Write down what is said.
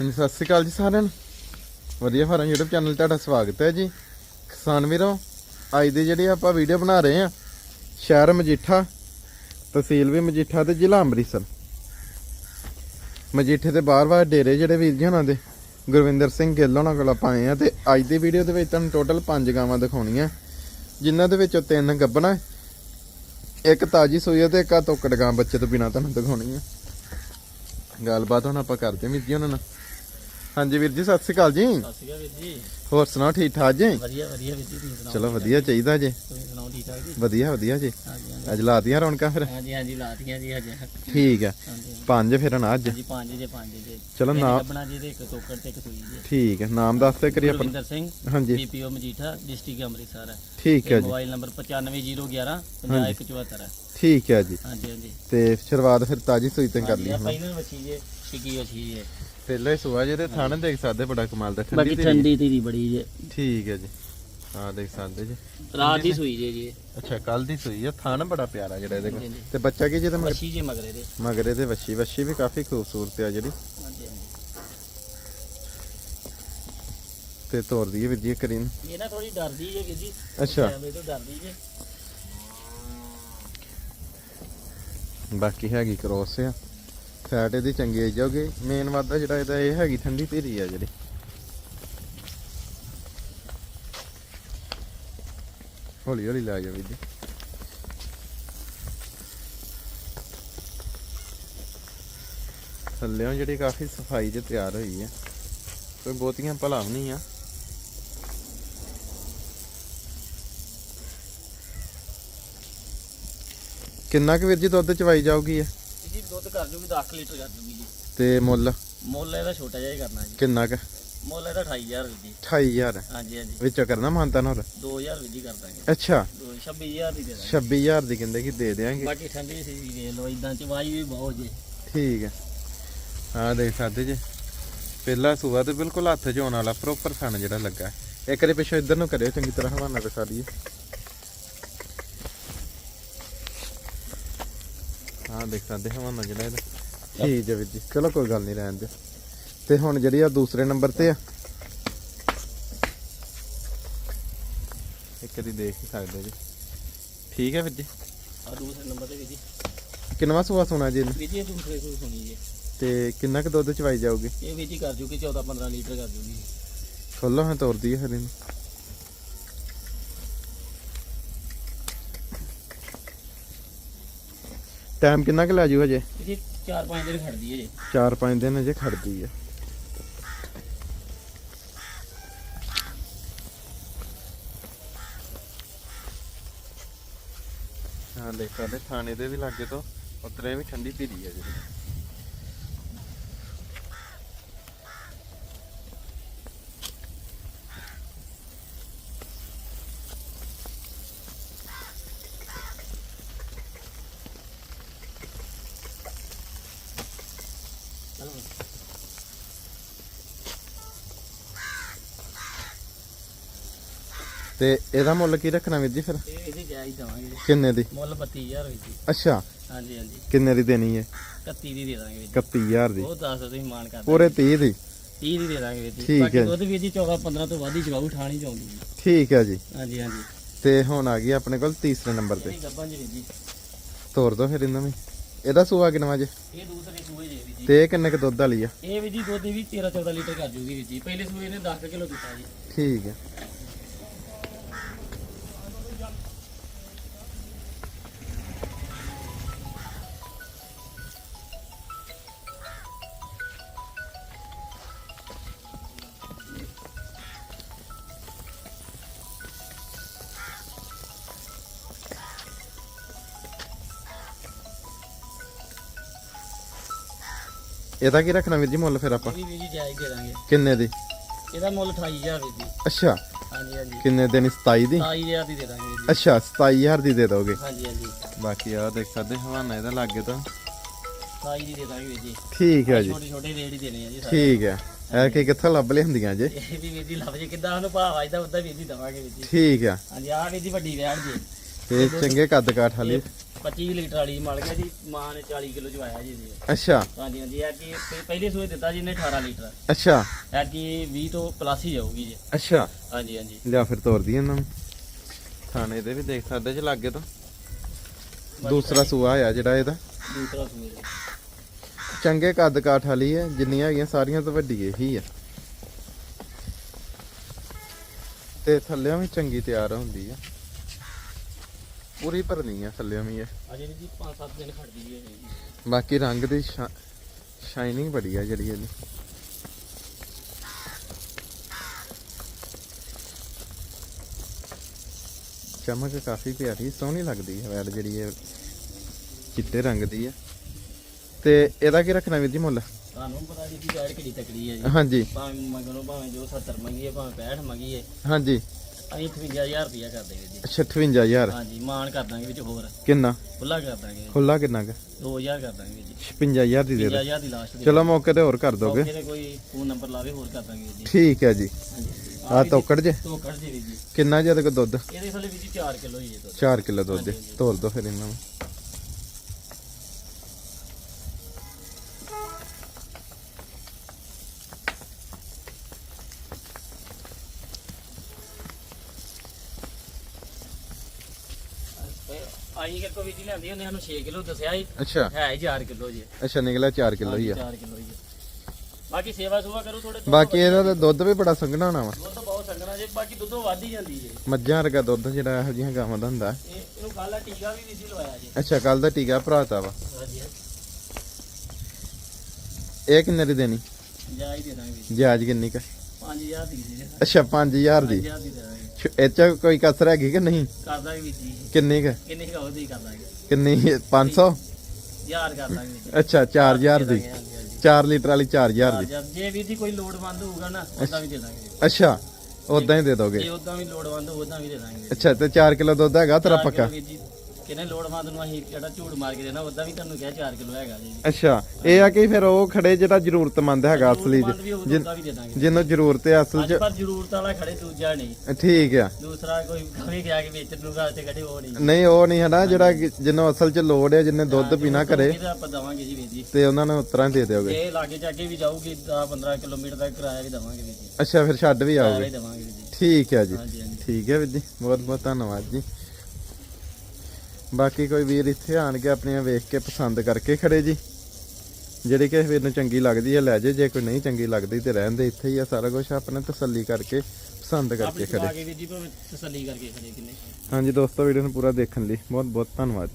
ਹਾਂਜੀ, ਸਤਿ ਸ਼੍ਰੀ ਅਕਾਲ ਜੀ ਸਾਰਿਆਂ ਨੂੰ। ਵਧੀਆ ਫਾਰਮ YouTube ਚੈਨਲ ਤੁਹਾਡਾ ਸਵਾਗਤ ਹੈ ਜੀ। ਕਿਸਾਨ ਵੀਰੋ, ਅੱਜ ਦੀ ਜਿਹੜੀ ਆਪਾਂ ਵੀਡੀਓ ਬਣਾ ਰਹੇ ਆ ਸ਼ਹਿਰ ਮਜੀਠਾ, ਤਹਿਸੀਲ ਵੀ ਮਜੀਠਾ ਤੇ ਜ਼ਿਲ੍ਹਾ ਅੰਮ੍ਰਿਤਸਰ। ਮਜੀਠੇ ਦੇ ਬਾਹਰ-ਬਾਹਰ ਡੇਰੇ ਜਿਹੜੇ ਵੀਰ ਜੀ ਉਹਨਾਂ ਦੇ, ਗੁਰਵਿੰਦਰ ਸਿੰਘ ਗਿੱਲ ਉਹਨਾਂ ਕੋਲ ਆਪਾਂ ਆਏ ਆ ਤੇ ਅੱਜ ਦੀ ਵੀਡੀਓ ਦੇ ਵਿੱਚ ਤੁਹਾਨੂੰ ਟੋਟਲ 5 ਗਾਵਾਂ ਦਿਖਾਉਣੀਆਂ। ਜਿਨ੍ਹਾਂ ਦੇ ਵਿੱਚੋਂ ਤਿੰਨ ਗੱਬਣਾ ਇੱਕ ਤਾਜੀ ਸੂਈ ਹੈ ਤੇ ਇੱਕ ਆ ਤੋਕੜ ਗਾਂ ਬੱਚੇ ਤੋਂ ਬਿਨਾ ਤੁਹਾਨੂੰ ਦਿਖਾਉਣੀ ਆ। ਗੱਲਬਾਤ ਹੁਣ ਆਪਾਂ ਕਰਦੇ ਹਾਂ ਵੀਰ ਜੀ ਉਹਨਾਂ ਨਾਲ। ਹਾਂਜੀ ਵੀਰ ਜੀ ਸਤਿ ਸ਼੍ਰੀ ਅਕਾਲ ਜੀ। ਸਤਿ ਸ਼੍ਰੀ ਅਕਾਲ ਵੀਰ ਜੀ। ਹੋਰ ਸੁਣਾਓ ਠੀਕ ਠਾਕ ਜੀ? ਵਧੀਆ ਵਧੀਆ ਵੀਰ ਜੀ ਤੁਸੀਂ ਸੁਣਾਓ? ਚਲੋ ਵਧੀਆ ਚਾਹੀਦਾ ਜੀ। ਤੁਸੀਂ ਸੁਣਾਓ ਠੀਕ ਠਾਕ ਜੀ? ਵਧੀਆ ਵਧੀਆ ਜੀ। ਹਾਂਜੀ ਹਾਂਜੀ। ਅੱਜ ਲਾਤੀਆਂ ਰੌਣਕਾਂ ਫਿਰ? ਹਾਂਜੀ ਹਾਂਜੀ ਲਾਤੀਆਂ ਜੀ ਹਾਂਜੀ ਠੀਕ ਹੈ ਹਾਂਜੀ ਪੰਜ ਫਿਰ ਨਾ ਅੱਜ? ਹਾਂਜੀ ਪੰਜ ਜੇ ਪੰਜ ਜੇ। ਚਲੋ ਤਿੰਨ ਨਾ ਲੱਭਣਾ ਜੀ ਤੇ ਇੱਕ ਤੋਕੜ ਤੇ ਇੱਕ ਸੂਈ ਜੀ। ਠੀਕ ਹੈ ਨਾਮ ਦੱਸ ਤੇ ਕਰੀ ਆਪਾਂ ਗੁਰਵਿੰਦਰ ਸਿੰਘ ਹਾਂਜੀ। BPO Majitha district Amritsar. ਹੈ ਠੀਕ ਹੈ ਤੇ ਜੀ। ਮੋਬਾਈਲ ਨੰਬਰ 95011 50174 ਹੈ ਠੀਕ ਹੈ ਜੀ। ਹਾਂਜੀ ਹਾਂਜੀ। ਤੇ ਸ਼ੁਰੂਆਤ ਫਿਰ ਤਾਜੀ ਸੂਈ ਤੋਂ ਕਰ ਲਈ ਆ ਪਹਿਲਾਂ ਵਛੀ ਜੇ ਛਿੱਕੀ ਵਛੀ ਜੇ। ਪਹਿਲਾਂ ਸੁਆ ਜਿਹਦੇ ਥਾਣੇ ਦੇਖ ਸਕਦੇ ਬੜਾ ਕਮਾਲ ਦਾ। ਠੰਡੀ ਤੇ ਠੰਡੀ ਤੇਰੀ ਬੜੀ ਜੇ। ਠੀਕ ਹੈ ਜੀ। ਹਾਂ ਦੇਖ ਸਕਦੇ ਜੀ। ਰਾਤ ਦੀ ਸੂਈ ਜੇ ਜੀ ਅੱਛਾ ਕੱਲ ਦੀ ਸੂਈ ਆ। ਥਾਣ ਬੜਾ ਪਿਆਰਾ ਜਿਹੜਾ ਇਹਦੇ ਕੋਲ। ਤੇ ਬੱਚਾ ਕੀ ਵਛੀ ਜੇ ਮਗਰੇ ਦੇ ਮਗਰੇ ਦੇ ਵੱਛੀ। ਵੱਛੀ ਵੀ ਕਾਫੀ ਖੂਬਸੂਰਤ ਆ ਜਿਹੜੀ। ਤੇ ਤੋਰਦੀ ਹੈ ਵੀਰ ਜੀ ਕਰੀਨ ਇਹ ਨਾ ਥੋੜੀ ਡਰਦੀ ਵੀਰ ਜੀ। ਅੱਛਾ। ਕੈਮਰੇ ਤੋਂ ਡਰਦੀ ਜੇ। ਬਾਕੀ ਹੈਗੀ ਕ੍ਰੋਸ ਆ। ਫੈਟ ਇਹਦੀ ਚੰਗੀ ਆਈ ਜਾਊਗੀ। ਮੇਨ ਵਾਦਾ ਜਿਹੜਾ ਇਹਦਾ ਇਹ ਹੈਗੀ ਠੰਡੀ ਧੀਰੀ ਆ ਜਿਹੜੀ। ਹੌਲੀ ਹੌਲੀ ਲੈ ਜਾ ਵੀਰ ਜੀ। ਥੱਲਿਓਂ ਜਿਹੜੀ ਕਾਫੀ ਸਫ਼ਾਈ ਜੇ ਤਿਆਰ ਹੋਈ ਆ। ਕੋਈ ਬਹੁਤੀਆਂ ਭਲਾ ਨਹੀਂ ਆ। ਕਿੰਨਾ ਕੁ ਵੀਰ ਜੀ ਦੁੱਧ ਚਵਾਈ ਜਾਊਗੀ ਇਹ? ਜੀ ਦੁੱਧ ਕਰ ਜੂਗੀ 10 ਲੀਟਰ ਕਰ ਜੂਗੀ ਜੀ। ਤੇ ਮੁੱਲ? ਮੁੱਲ ਇਹਦਾ ਛੋਟਾ ਜਿਹਾ ਹੀ ਕਰਨਾ ਜੀ। ਕਿੰਨਾ ਕੁ? ਮੁੱਲ ਇਹਦਾ 28000 ਜੀ। 28000 ਹਾਂਜੀ ਹਾਂਜੀ। ਵਿੱਚੋਂ ਕਰਨਾ ਮਾਨਤਾ ਹੋਰ 2000 ਵੀ ਜੀ ਕਰ ਦਾਂਗੇ। ਅੱਛਾ। ਦੋ- 26000 ਦੀ ਦੇ ਦਾਂਗੇ। 26000 ਦੀ ਕਹਿੰਦੇ ਕਿ ਦੇ ਦੇਾਂਗੇ ਬਾਕੀ ਠੰਡੀ ਸੀ ਵੇਖ ਲਓ ਇਦਾਂ ਚਵਾਈ ਵੀ ਬਹੁਤ ਜੇ। ਠੀਕ ਹੈ। ਹਾਂ ਦੇਖ ਸਕਦੇ ਜੀ। ਪਹਿਲਾ ਸੂਆ ਤੇ ਬਿਲਕੁਲ ਹੱਥ 'ਚ ਆਉਣ ਵਾਲਾ ਪ੍ਰੋਪਰ ਸਣ ਜਿਹੜਾ ਲੱਗਾ। ਹੈ। ਇੱਕ ਦੇ ਪਿੱਛੋਂ ਇੱਧਰ ਨੂੰ ਕਰਿਓ ਚੰਗੀ ਤਰ੍ਹਾਂ ਹਵਾਨਾ ਦਿਖਾ ਦਈਏ ਹਾਂ ਦੇਖ ਸਕਦੇ ਹਵਾਨਾ ਜਿਹੜਾ ਇਹਦਾ। ਠੀਕ ਹੈ ਵੀਰ ਜੀ। ਚਲੋ ਕੋਈ ਗੱਲ ਨਹੀਂ ਰਹਿਣ ਦਿਓ। ਤੇ ਹੁਣ ਜਿਹੜੀ ਆ ਦੂਸਰੇ ਨੰਬਰ ਤੇ ਆ। ਇੱਕ ਦੀ ਦੇਖ ਹੀ ਸਕਦੇ ਜੀ। ਠੀਕ ਹੈ ਵੀਰ ਜੀ। ਆ ਦੂਸਰੇ ਨੰਬਰ ਤੇ ਵੀ ਜੀ। ਕਿੰਨਵਾ ਸੂਆ ਸੋਨਾ ਜੀ ਇਹਨੂੰ? ਵੀ ਜੀ ਇਹ ਦੂਸਰੇ ਕੋਲ ਸੁਣੀ ਜੀ। ਤੇ ਕਿੰਨਾ ਕੁ ਦੁੱਧ ਚਵਾਈ ਜਾਊਗੀ? ਇਹ ਵੀ ਜੀ ਕਰ ਜੂਗੀ 14 15 ਲੀਟਰ ਕਰ ਜੂਗੀ। ਖੋਲੋ ਹਾਂ ਤੋਰਦੀ ਹੈ ਹਰੇ ਨੂੰ ਟਾਈਮ ਕਿੰਨਾ ਕੁ ਲੈ ਜੂ ਹਜੇ? ਜੀ 4-5 ਦਿਨ ਖੜਦੀ ਹੈ ਜੀ। 4-5 ਦਿਨ ਹਜੇ ਖੜਦੀ ਹੈ ਹਾਂ, ਦੇਖ ਸਕਦੇ ਥਾਣੇ ਦੇ ਵੀ ਲਾਗੇ ਤੋਂ ਉਤਰੇ ਵੀ ਠੰਡੀ ਧੀਰੀ ਹੈ ਜਿਹੜੀ ਤੇ ਇਹਦਾ ਮੁੱਲ ਕੀ ਰੱਖਣਾ ਵੀਰ ਜੀ ਫਿਰ? ਇਹ ਦਵਾਂਗੇ। ਜੀ ਕਿੰਨੇ ਦੀ? ਮੁੱਲ 32000 ਹੋਈ ਜੀ। ਅੱਛਾ। ਹਾਂਜੀ ਹਾਂਜੀ। ਕਿੰਨੇ ਦੀ ਦੇਣੀ ਹੈ? 31 ਦੀ ਦੇ ਦਾਂਗੇ ਜੀ। 31000 ਦੀ। ਉਹ ਦੱਸ ਦਿਓ ਤੁਸੀਂ ਮਾਨ ਕਰ ਪੂਰੇ 30 ਦੀ? 30 ਦੀ ਦੇ ਦਾਂਗੇ ਜੀ। ਠੀਕ ਬਾਕੀ। ਦੁੱਧ ਵੀ ਜੀ 14 15 ਤੋਂ ਵੱਧ ਹੀ ਚਵਾਉ ਠਾਣੀ ਚਾਉਂਦੀ ਜੀ ਠੀਕ ਹੈ ਜੀ। ਹਾਂਜੀ ਹਾਂਜੀ। ਤੇ ਹੁਣ ਆ ਗਈ ਆਪਣੇ ਕੋਲ ਤੀਸਰੇ ਨੰਬਰ ਤੇ। ਇਹ ਗੱਬਾਂ ਜੀ ਵੀਰ ਜੀ। ਤੋਰ ਦੋ ਫਿਰ ਇਹਨਾਂ ਵੀ। ਇਹਦਾ ਸੂਆ ਕਿੰਨਾ ਜੇ? ਇਹ ਦੂਸਰੇ ਸੂਏ ਜੇ ਵੀ ਜੀ। ਤੇ ਇਹ ਕਿੰਨੇ ਕੁ ਦੁੱਧ ਵਾਲੀ ਆ? ਇਹ ਵੀ ਜੀ ਦੁੱਧ ਵੀ 13 14 ਲੀਟਰ ਕਰ ਜੂਗੀ ਵੀਰ ਜੀ। ਪਹਿਲੇ ਸੂਏ ਨੇ 10 ਕਿਲੋ ਦਿੱਤਾ ਜੀ। ਠੀਕ ਹੈ। ਇਹਦਾ ਕੀ ਰੱਖਣਾ ਵੀਰ ਜੀ ਮੁੱਲ ਫਿਰ ਆਪਾਂ? ਇਹ ਵੀ ਵੀਰ ਜੀ ਜਾਇਜ਼ ਦੇ ਦਾਂਗੇ। ਕਿੰਨੇ ਦੀ? ਇਹਦਾ ਮੁੱਲ 28000 ਵੀਰ ਜੀ। ਅੱਛਾ। ਹਾਂਜੀ ਹਾਂਜੀ। ਕਿੰਨੇ ਦਿਨ 27 ਦੀ? 28000 ਦੀ ਦੇ ਦਾਂਗੇ ਵੀਰ ਜੀ। ਅੱਛਾ 27000 ਦੀ ਦੇ ਦੋਗੇ। ਹਾਂਜੀ ਹਾਂਜੀ। ਬਾਕੀ ਆ ਦੇਖ ਸਕਦੇ ਹਵਾਨਾ ਇਹਦਾ ਲੱਗੇ ਤਾਂ। 27 ਦੀ ਦੇ ਦਾਂਗੇ ਵੀਰ ਜੀ। ਠੀਕ ਹੈ ਜੀ। ਛੋਟੇ ਛੋਟੇ ਰੇਟ ਹੀ ਦੇਣੇ ਆ ਜੀ ਸਾਰੇ। ਠੀਕ ਹੈ। ਇਹ ਕੀ ਕਿੱਥੋਂ ਲੱਭ ਲਿਆਂਦੀਆਂ ਜੇ? ਇਹ ਵੀ ਵੀਰ ਜੀ ਲੱਭ ਜੇ ਕਿੱਦਾਂ ਉਹਨੂੰ ਭਾਅ ਵਾਜਦਾ ਉਦਾਂ ਵੀਰ ਜੀ ਦਵਾਂਗੇ ਵੀਰ ਜੀ। ਠੀਕ ਆ ਹਾਂਜੀ ਆਹ ਵੀਰ ਜੀ ਵੱਡੀ ਵੈੜ ਜੀ। ਤੇ ਚੰਗੇ ਕੱਦ ਕਾਠ ਵਾਲੀ। 25 ਲੀਟਰ ਵਾਲੀ ਮਲ ਗਿਆ ਜੀ ਮਾਂ ਨੇ 40 ਕਿਲੋ ਚਵਾਇਆ ਜੀ ਜੀ ਅੱਛਾ। ਹਾਂਜੀ ਹਾਂਜੀ ਇਹ ਕੀ ਪਹਿਲੇ ਸੂਏ ਦਿੱਤਾ ਜੀ ਇਹਨੇ 18 ਲੀਟਰ। ਅੱਛਾ। ਇਹ ਕੀ 20 ਤੋਂ ਪਲੱਸ ਹੀ ਜਾਊਗੀ ਜੀ। ਅੱਛਾ। ਹਾਂਜੀ ਹਾਂਜੀ। ਲਿਆ ਫਿਰ ਤੋਰਦੀ ਇਹਨਾਂ ਨੂੰ। ਥਾਣੇ ਦੇ ਵੀ ਦੇਖ ਸਕਦੇ ਜੇ ਲੱਗੇ ਤਾਂ। ਦੂਸਰਾ ਸੂਆ ਆ ਜਿਹੜਾ ਇਹਦਾ। ਦੂਸਰਾ ਸੂਏ ਜੀ। ਚੰਗੇ ਕੱਦ ਕਾਠ ਵਾਲੀ ਹੈ ਜਿੰਨੀਆਂ ਹੈਗੀਆਂ ਸਾਰੀਆਂ ਤੋਂ ਵੱਡੀ ਇਹੀ ਆ। ਤੇ ਥੱਲਿਆਂ ਵੀ ਚੰਗੀ ਤਿਆਰ ਹੁੰਦੀ ਆ। ਪੂਰੀ ਭਰਨੀ ਆ ਥੱਲਿਆਂ ਵੀ ਇਹ ਅਜੇ ਵੀ ਜੀ 5-7 ਦਿਨ ਖੜਦੀ ਹੈ। ਜੀ ਬਾਕੀ ਰੰਗ ਦੀ ਸ਼ਾਈਨਿੰਗ ਬੜੀ ਆ ਜਿਹੜੀ ਇਹਦੀ। ਚਮਕ ਕਾਫੀ ਪਿਆਰੀ ਸੋਹਣੀ ਲੱਗਦੀ ਹੈ ਵੈੜ ਜਿਹੜੀ ਇਹ ਚਿੱਟੇ ਰੰਗ ਦੀ ਹੈ ਤੇ ਇਹਦਾ ਕੀ ਰੱਖਣਾ ਵੀਰ ਜੀ ਮੁੱਲ? ਤੁਹਾਨੂੰ ਪਤਾ ਜੀ ਕਿ ਗਾਇਰ ਤਕੜੀ ਹੈ ਜੀ। ਹਾਂਜੀ। ਭਾਵੇਂ ਮੰਗਣੋ ਭਾਵੇਂ ਜੋ 70 ਮੰਗੀਏ ਭਾਵੇਂ 65 ਮੰਗੀਏ ਹਾਂਜੀ। ਅਸੀਂ 58000 ਰੁਪਇਆ ਕਰ ਦੇਗੇ ਜੀ। 56000 ਹਾਂਜੀ ਮਾਨ ਕਰ ਦਾਂਗੇ ਵਿੱਚ ਹੋਰ। ਕਿੰਨਾ? ਖੁੱਲਾ ਕਰ ਦਾਂਗੇ। ਖੁੱਲਾ ਕਿੰਨਾ ਕੁ? 2000 ਕਰ ਦਾਂਗੇ ਜੀ। 56000 ਦੀ ਦੇ ਦਿਓ। 50000 ਦੀ ਲਾਸਟ ਦੇ ਚਲੋ ਮੌਕੇ ਤੇ ਹੋਰ ਕਰ ਦੋਗੇ। ਮੌਕੇ ਤੇ ਕੋਈ ਫੋਨ ਨੰਬਰ ਲਾਵੇ ਹੋਰ ਕਰ ਦਾਂਗੇ ਜੀ। ਠੀਕ ਹੈ ਜੀ। ਆ ਤੋਕੜ ਜੇ? ਤੋਕੜ ਜੀ ਜੀ। ਕਿੰਨਾ ਕੋ ਦੁੱਧ? ਇਹਦੇ ਥੱਲੇ ਵੀ ਜੀ 4 ਕਿਲੋ ਹੀ ਹੈ ਦੁੱਧ। 4 ਕਿਲੋ ਦੁੱਧ ਤੋਲ ਦੋ ਫਿਰ ਇਹਨਾਂ ਨੂੰ। ਆਈ ਕਿ ਕੋਈ ਜੀ ਲੈਂਦੀ ਉਹਨੇ ਸਾਨੂੰ 6 ਕਿਲੋ ਦੱਸਿਆ ਸੀ। ਅੱਛਾ। ਹੈ ਹੀ 4 ਕਿਲੋ ਜੀ। ਅੱਛਾ ਨਿਕਲਿਆ 4 ਕਿਲੋ ਹੀ ਆ। 4 ਕਿਲੋ ਹੀ ਹੈ। ਬਾਕੀ ਸੇਵਾ ਸੁਵਾ ਕਰੋ ਥੋੜੇ ਬਾਕੀ ਇਹਦਾ ਤਾਂ ਦੁੱਧ ਵੀ ਬੜਾ ਸੰਘਣਾ ਹੋਣਾ ਵਾ। ਦੁੱਧ ਬਹੁਤ ਸੰਗਣਾ ਜੇ ਬਾਕੀ ਦੁੱਧੋਂ ਵੱਧ ਹੀ ਜਾਂਦੀ ਜੇ। ਮੱਝਾਂ ਵਰਗਾ ਦੁੱਧ ਜਿਹੜਾ ਇਹੋ ਜਿਹੀਆਂ ਗਾਵਾਂ ਦਾ ਹੁੰਦਾ। ਇਹ ਇਹਨੂੰ ਕੱਲ ਆ ਟੀਕਾ ਵੀ ਵਿਧੀ ਲਵਾਇਆ ਜੀ। ਅੱਛਾ ਕੱਲ ਦਾ ਟੀਕਾ ਭਰਾਤਾ ਵਾ। ਹਾਂਜੀ ਇਹ ਕਿੰਨੇ ਦੀ ਦੇਣੀ? ਜਾ ਹੀ ਦੇ ਦਾਂਗੇ ਜਾਜ ਕਿੰਨੀ ਕ? 5000 ਦੀ ਜੀ। ਅੱਛਾ 5000 ਦੀ। 5000 ਦੀ ਦੇ ਇਹ ਚ ਕੋਈ ਕਸਰ ਹੈਗੀ ਕਿ ਨਹੀਂ? ਕਰ ਦਾਂਗੇ ਜੀ। ਕਿੰਨੀ ਕ? ਕਿੰਨੇ ਕਾ ਉਹਦੀ ਕਰ ਦਾਂਗੇ ਕਿੰਨੀ 500 ਯਾਰ ਕਰ ਦਾਂਗੇ ਜੀ। ਅੱਛਾ 4000 ਦੀ। ਹਾਂਜੀ, ਹਾਂਜੀ। 4 ਲੀਟਰ ਵਾਲੀ 4000 ਦੀ। ਜਦ ਜੇ ਵੀ ਜੀ ਕੋਈ ਲੋੜਵੰਦ ਹੋਊਗਾ ਨਾ ਉਦਾਂ ਵੀ ਦੇ ਦਾਂਗੇ। ਅੱਛਾ ਉਦਾਂ ਹੀ ਦੇ ਦੋਗੇ? ਜੇ ਉਦਾਂ ਵੀ ਲੋੜਵੰਦ ਹੋਊ ਉਦਾਂ ਵੀ ਦੇ ਦਾਂਗੇ। ਅੱਛਾ ਤੇ 4 ਕਿਲੋ ਦੁੱਧ ਹੈਗਾ ਤੇਰਾ ਚਾਰ ਪੱਕਾ? ਕਿੱਲੋ ਵੀਰ ਜੀ। ਕਿਨੇ ਲੋੜਵੰਦ ਨੂੰ ਅਸੀਂ ਜਿਹੜਾ ਝੂੜ ਮਾਰ ਕੇ ਦੇਣਾ ਉਦਾਂ ਵੀ ਤੁਹਾਨੂੰ ਕਿਹਾ 4 ਕਿਲੋ ਹੈਗਾ ਜੀ। ਅੱਛਾ ਇਹ ਆ ਕਿ ਫਿਰ ਉਹ ਖੜੇ ਜਿਹੜਾ ਜ਼ਰੂਰਤਮੰਦ ਹੈਗਾ ਅਸਲੀ ਲੋੜਵੰਦ ਵੀ ਹੋਊ ਜਿ- ਉਦਾਂ ਵੀ ਦੇ ਦਾਂਗੇ। ਜਿਹਨੂੰ ਜ਼ਰੂਰਤ ਹੈ ਅਸਲ ਅੱਜ ਚ ਪਰ ਜ਼ਰੂਰਤ ਵਾਲਾ ਖੜੇ ਦੂਜਾ ਨਹੀਂ। ਠੀਕ ਆ। ਦੂਸਰਾ ਕੋਈ ਕਵੇ ਗਿਆ ਕਿ ਵੇਚਣ ਨੂੰ ਗਾ ਤੇ ਖੜੇ ਉਹ ਨਹੀਂ। ਨਹੀਂ ਉਹ ਨਹੀਂ ਹਨਾ ਜਿਹੜਾ ਕਿ ਜਿਹਨੂੰ ਅਸਲ ਚ ਲੋੜ ਹੈ ਜਿਹਨੇ ਦੁੱਧ ਪੀਣਾ ਘਰੇ ਤਾਂ ਆਪਾਂ ਦਵਾਂਗੇ ਜੀ ਵੀਰ ਜੀ। ਤੇ ਉਹਨਾਂ ਨੂੰ ਉਤਰਾਂ ਦੇ ਦਿਓਗੇ। ਇਹ ਲਾਗੇ ਜਾ ਕੇ ਵੀ ਜਾਊਗੀ 10 15 ਕਿਲੋਮੀਟਰ ਤੱਕ ਕਿਰਾਇਆ ਵੀ ਦਵਾਂਗੇ ਵੀਰ ਜੀ। ਅੱਛਾ ਫਿਰ ਛੱਡ ਵੀ ਕਿਰਾਇਆ ਆਓਗੇ। ਵੀ ਦਵਾਂਗੇ ਵੀਰ ਜੀ। ਠੀਕ ਹੈ ਜੀ। ਹਾਂਜੀ ਹਾਂਜੀ। ਠੀਕ ਹੈ ਵੀਰ ਜੀ ਬਹੁਤ ਬਹੁਤ ਧੰਨਵਾਦ ਜੀ। ਬਾਕੀ ਕੋਈ ਵੀਰ ਇੱਥੇ ਆਣ ਕੇ ਆਪਣੀਆਂ ਵੇਖ ਕੇ ਪਸੰਦ ਕਰਕੇ ਖੜੇ ਜੀ। ਜਿਹੜੀ ਕਿਸੇ ਵੀਰ ਨੂੰ ਚੰਗੀ ਲੱਗਦੀ ਹੈ ਲੈ ਜੇ ਜੇ ਕੋਈ ਨਹੀਂ ਚੰਗੀ ਲੱਗਦੀ ਤੇ ਰਹਿਣ ਦੇ ਇੱਥੇ ਹੀ ਆ ਸਾਰਾ ਕੁਝ ਆਪਣੇ ਤਸੱਲੀ ਕਰਕੇ ਪਸੰਦ ਕਰਕੇ ਖੜੇ। ਕੇ ਤਸੱਲੀ ਕਰਕੇ ਖੜੇ ਕਿੰਨੇ। ਹਾਂਜੀ ਦੋਸਤੋ ਵੀਡੀਓ ਨੂੰ ਪੂਰਾ ਦੇਖਣ ਲਈ ਬਹੁਤ ਬਹੁਤ ਧੰਨਵਾਦ